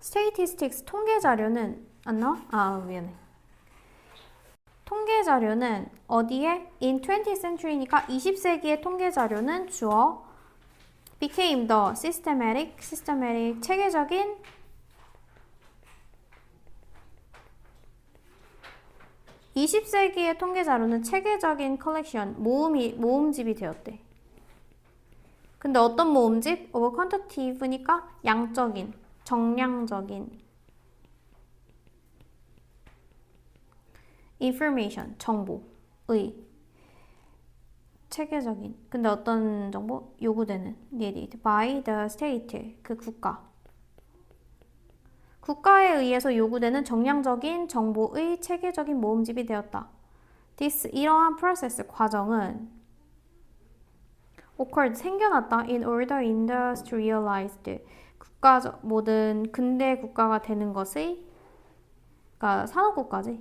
statistics 통계 자료는 안 나와? 아 미안해. 통계 자료는 어디에? In 20th century니까 20세기의 통계 자료는 주어 became the systematic, systematic 체계적인 (20세기의) 통계 자료는 체계적인 컬렉션 모음이 모음집이 되었대. 근데 어떤 모음집? over quantitative니까 양적인, 정량적인 information 정보의 체계적인 근데 어떤 정보? 요구되는 needed by the state 그 국가. 국가에 의해서 요구되는 정량적인 정보의 체계적인 모음집이 되었다. This 이러한 프로세스 과정은 occurred 생겨났다 in order industrialized 국가 모든 근대 국가가 되는 것의 그러니까 산업 국가지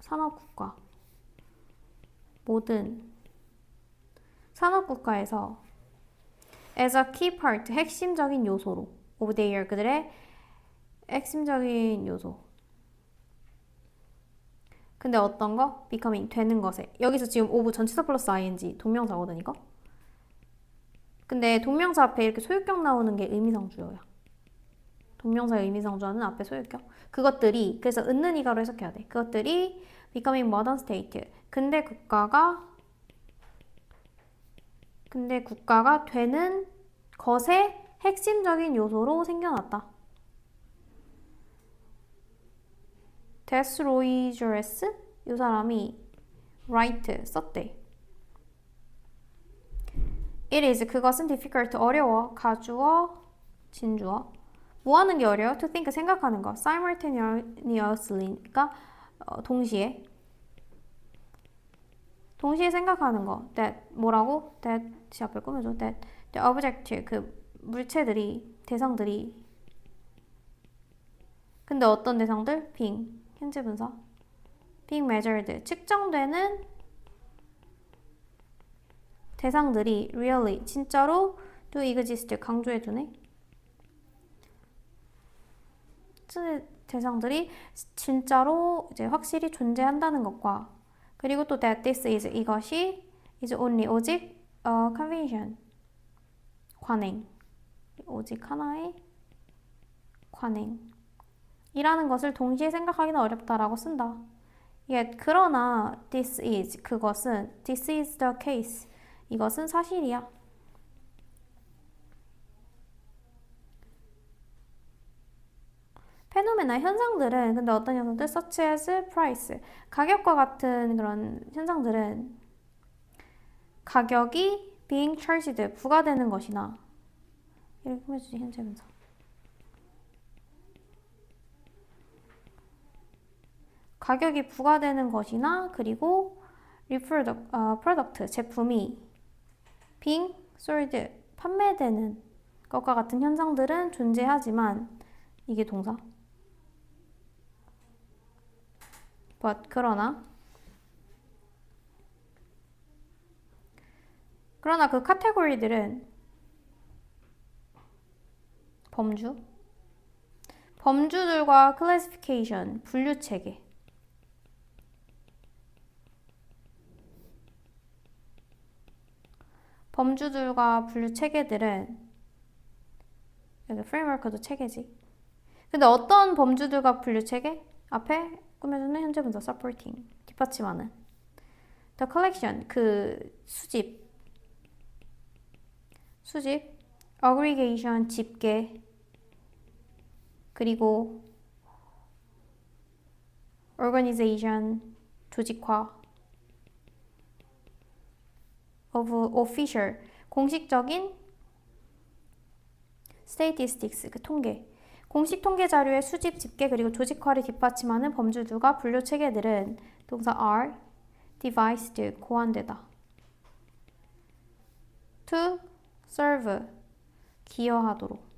산업 국가 모든 산업 국가에서 as a key part 핵심적인 요소로 of their 그들의 핵심적인 요소. 근데 어떤 거? becoming 되는 것에. 여기서 지금 of 전치사 플러스 ing 동명사거든 이거. 근데 동명사 앞에 이렇게 소유격 나오는 게 의미상주어야. 동명사의 의미상주어는 앞에 소유격. 그것들이 그래서 은는 이가로 해석해야 돼. 그것들이 becoming modern state. 근대 국가가 근대 국가가 되는 것의 핵심적인 요소로 생겨났다. 데스 로이저레스 이 사람이 write 썼대. It is 그것은 difficult 어려워 가주어 진주어 뭐 하는 게 어려워? To think 생각하는 거 simultaneously니까 어, 동시에 동시에 생각하는 거 that 뭐라고? that 시 앞에 꾸며줘 that the object 그 물체들이 대상들이 근데 어떤 대상들? being 현재 분사 being measured 측정되는 대상들이 really 진짜로 do exist 강조해주네 대상들이 진짜로 이제 확실히 존재한다는 것과 그리고 또 that this is 이것이 is only 오직 a convention 관행 오직 하나의 관행 이라는 것을 동시에 생각하기는 어렵다라고 쓴다. Yet 그러나 this is 그것은 this is the case 이것은 사실이야. 페노메나 현상들은 근데 어떤 현상들? such as price. 가격과 같은 그런 현상들은 가격이 being charged 부과되는 것이나 이렇게 꾸며주지 현재 분사 가격이 부과되는 것이나 그리고 reproduct 어, product 제품이 being sold 판매되는 것과 같은 현상들은 존재하지만 이게 동사. But 그러나 그러나 그 카테고리들은 범주 범주들과 클래시피케이션 분류 체계 범주들과 분류 체계들은 여기 프레임워크도 체계지. 근데 어떤 범주들과 분류 체계? 앞에 꾸며주는 현재 분사 supporting 뒷받침하는 the collection 그 수집 수집 aggregation 집계 그리고 organization 조직화 of official 공식적인 statistics 그 통계 공식 통계 자료의 수집, 집계 그리고 조직화를 뒷받침하는 범주들과 분류 체계들은 동사 are devised 고안되다. to serve 기여하도록.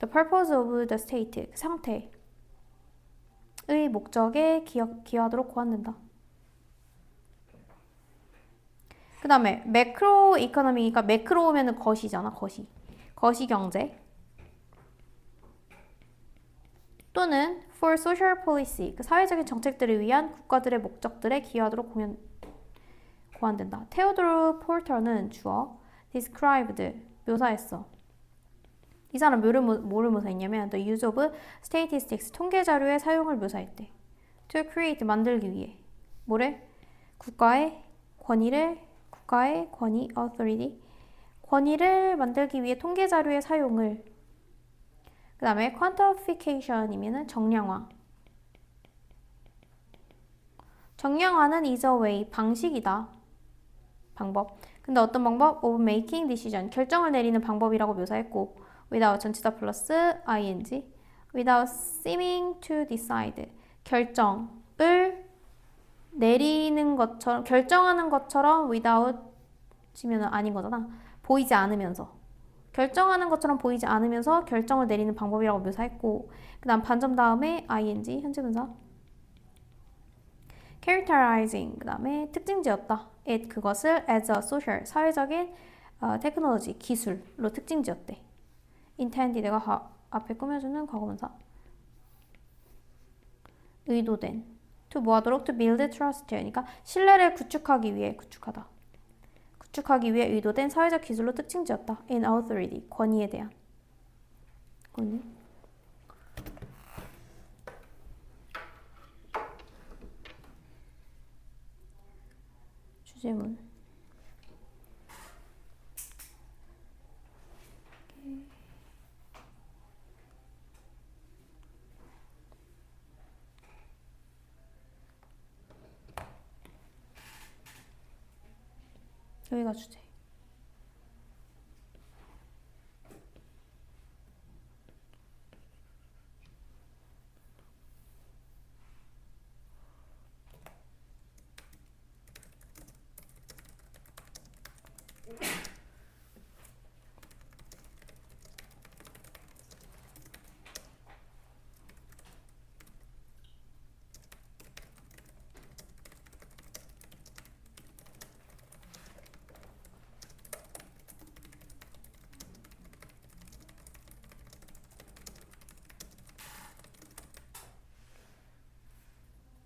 the purpose of the state 그 상태의 목적에 기여, 기여하도록 고안된다. 그 다음에 매크로 이코노미가 매크로면은 거시잖아 거시 거시 경제 또는 for social policy 그 사회적인 정책들을 위한 국가들의 목적들에 기여하도록 공연 고안된다. 테오도르 폴터는 주어 described 묘사했어. 이 사람 뭐를, 모- 뭐를 묘사했냐면 the use of statistics 통계 자료의 사용을 묘사했대. to create 만들기 위해 뭐래? 국가의 권위를 국가의 권위 authority 권위를 만들기 위해 통계 자료의 사용을 그 다음에 quantification이면은 정량화 정량화는 is a way 방식이다 방법 근데 어떤 방법? of making decision 결정을 내리는 방법이라고 묘사했고 without 전치사 플러스 ing without seeming to decide 결정을 내리는 것처럼 결정하는 것처럼 without 지면은 아닌 거잖아. 보이지 않으면서. 결정하는 것처럼 보이지 않으면서 결정을 내리는 방법이라고 묘사했고 그 다음 반점 다음에 ing 현재 분사. characterizing 그 다음에 특징지었다. it 그것을 as a social 사회적인 어, 테크놀로지 기술로 특징지었대. intended 내가 가- 앞에 꾸며주는 과거분사. 의도된 to 뭐 하도록 to build trust 그러니까 신뢰를 구축하기 위해 구축하다 구축하기 위해 의도된 사회적 기술로 특징 지었다. in authority, 권위에 대한. 권위. 주제문. 여기가 주제.